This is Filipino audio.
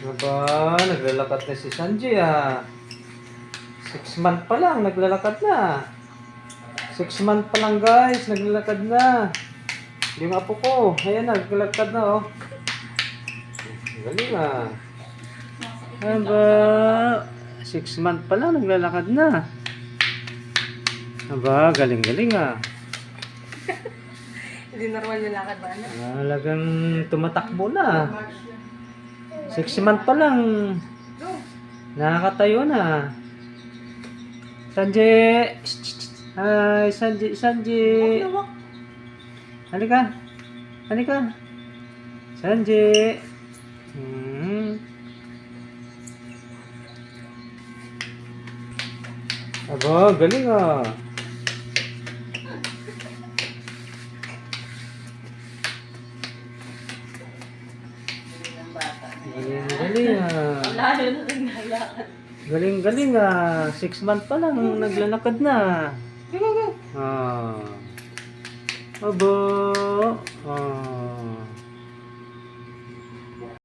Aba, naglalakad na si Sanji ah. Six month pa lang, naglalakad na. Six month pa lang guys, naglalakad na. Yung apo ko, ayan na, naglalakad na oh. Galing ah. Aba, six month pa lang, naglalakad na. Aba, galing-galing ah. Hindi normal yung lakad ba? Ano? Talagang tumatakbo na. Six month pa lang. Nakakatayo na. Sanji! Hi, Sanji, Sanji! Halika! Halika! Sanji! Hmm. Aba, galing ah. Galing, galing ah. Lalo na rin nalakad. Galing, galing ah. Six month pa lang, naglalakad na. Ah. Aba. Ah.